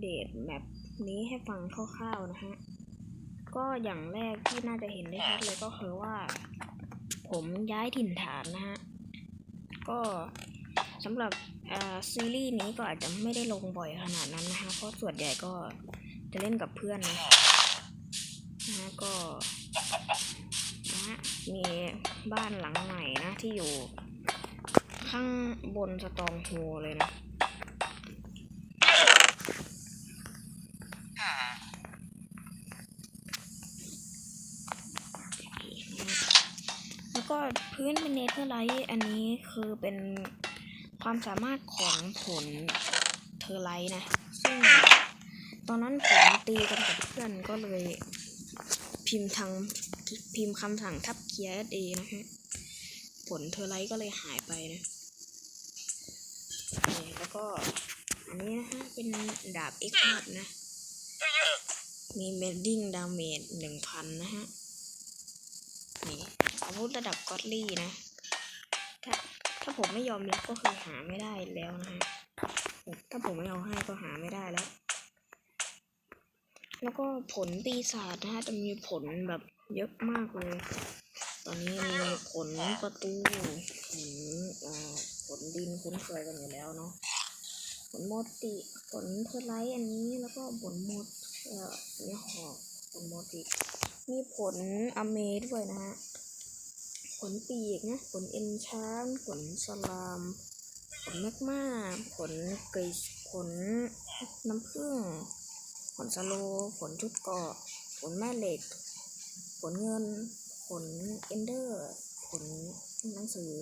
เดตแมปนี้ให้ฟังคร่าวๆนะฮะ ก็อย่างแรกที่น่าจะเห็นได้ชัดเลยก็คือว่า ผมย้ายถิ่นฐานนะฮะ ก็สำหรับซีรีส์นี้ก็อาจจะไม่ได้ลงบ่อยขนาดนั้นนะคะ เพราะส่วนใหญ่ก็จะเล่นกับเพื่อนนะนะฮะก็นะฮะมีบ้านหลังใหม่นะที่อยู่ข้างบนสตองโฮเลยนะ แล้ว ก็พื้นเป็นเนเธอร์ไลท์อันนี้คือเป็นความสามารถของผลเทอร์ไลท์นะ ซึ่งตอนนั้นผมตีกันกับเพื่อนก็เลยพิมพ์ทางพิมพ์คำสั่งทับเคียร์เอนะฮะ ผลเทอร์ไลท์ก็เลยหายไปนะแล้วก็อันนี้นะฮะ เป็นดาบเอ็กซ์มัดนะ มีเมดดิ้งดาเมจหนึ่งพันนะฮะ นี่ วุธระดับก็อดลี่นะ ถ้าถ้าผมไม่ยอมรับก็คือหาไม่ได้แล้วนะฮะ ถ้าผมไม่เอาให้ก็หาไม่ได้แล้ว แล้วก็ผลปีศาจนะฮะจะมีผลแบบเยอะมากเลย ตอนนี้มีผลประตูผลผลดินคุ้นเคยกันอยู่แล้วเนาะ ผลโมติผลเทอร์ไลท์อันนี้แล้วก็ผลโมดเอ่อเนี่ยหอกผลโมติมีผลอเมด้วยนะฮะ ผลปีกนะผลเอ็นชานผลสลามผลแมกมาผลกริชผลน้ำผึ้งผลสโลผลชุดเกาะผลแม่เหล็กผลเงินผลเอนเดอร์ผลหนังสือ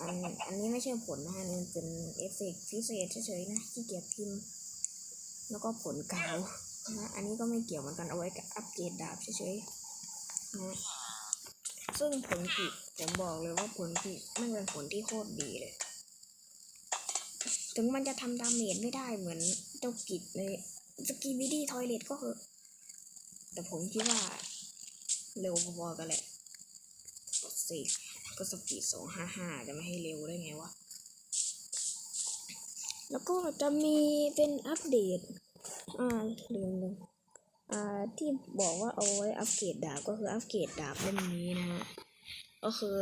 อันอันนี้ไม่ใช่ผลนะฮะมันเป็นเอฟเฟกพิเศษเฉยๆนะที่เกียจพิมพ์แล้วก็ผลกาวนะอันนี้ก็ไม่เกี่ยวเหมือนกันเอาไว้กับอัปเกรดดาบเฉยๆนะ ซึ่งผลกิผมบอกเลยว่าผลกิไม่เป็นผลที่โคตรดีเลย ถึงมันจะทำดาเมจไม่ได้เหมือนเจ้ากิจในสกีบิดี้ทอยเลตก็เหอะแต่ผมคิดว่า เร็วพอๆกันแหละสิก็สปีดสองห้าห้าจะไม่ให้เร็วได้ไงวะ แล้วก็จะมีเป็นอัปเดต อ่าเรื่องหนึง อ่าที่บอกว่าเอาไว้อัปเกรดดาบก็คืออัปเกรดดาบเล่มนี้นะฮะก็คือ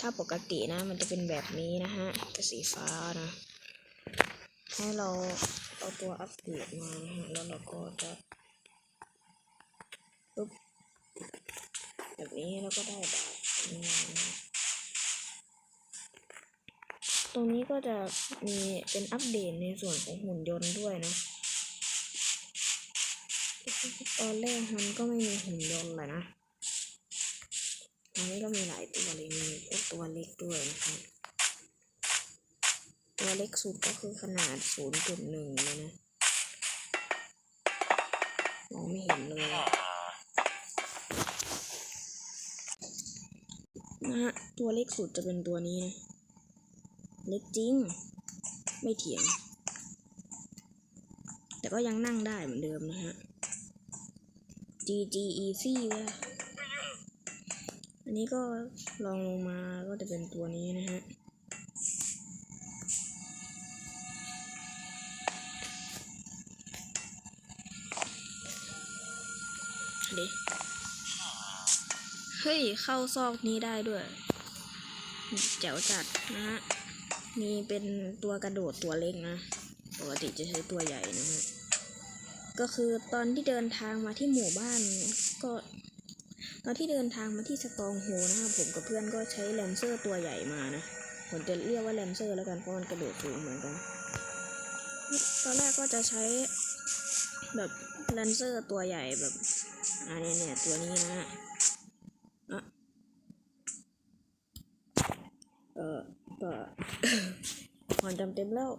ถ้าปกตินะ มันจะเป็นแบบนี้นะฮะจะสีฟ้านะ ให้เราเอาตัวอัปเกรดมานะฮะแล้วเราก็จะปุ๊บแบบนี้แล้วก็ได้ดาบตรงนี้ก็จะมีเป็นอัปเดตในส่วนของหุ่นยนต์ด้วยนะ อนแรกมันก็ไม่มีหุ่นยนต์เลยนะตอนนี้ก็มีหลายตัวเลยมีพวกตัวเล็กด้วยนะครับ ตัวเล็กสุดก็คือขนาด 0.1เลยนะ มองไม่เห็นเลยอะนะฮะตัวเล็กสุดจะเป็นตัวนี้นะ เล็กจริง ไม่เถียง แต่ก็ยังนั่งได้เหมือนเดิมนะฮะ GG Easy เว้ยอันนี้ก็ลองลงมาก็จะเป็นตัวนี้นะฮะเดี๋ยเฮ้ย เข้าซอกนี้ได้ด้วย แจ๋วจัดนะฮะ มีเป็นตัวกระโดดตัวเล็กนะ ปกติจะใช้ตัวใหญ่นะฮะ ก็คือตอนที่เดินทางมาที่หมู่บ้านก็ตอนที่เดินทางมาที่สตองโฮนะครับผมกับเพื่อนก็ใช้แลนเซอร์ตัวใหญ่มานะผมจะเรียกว่าแลนเซอร์แล้วกันเพราะมันกระโดดสูงเหมือนกัน ตอนแรกก็จะใช้แบบแลนเซอร์ตัวใหญ่แบบอันนี้เนี่ยตัวนี้นะอะเออก็ความจำเต็มแล้ว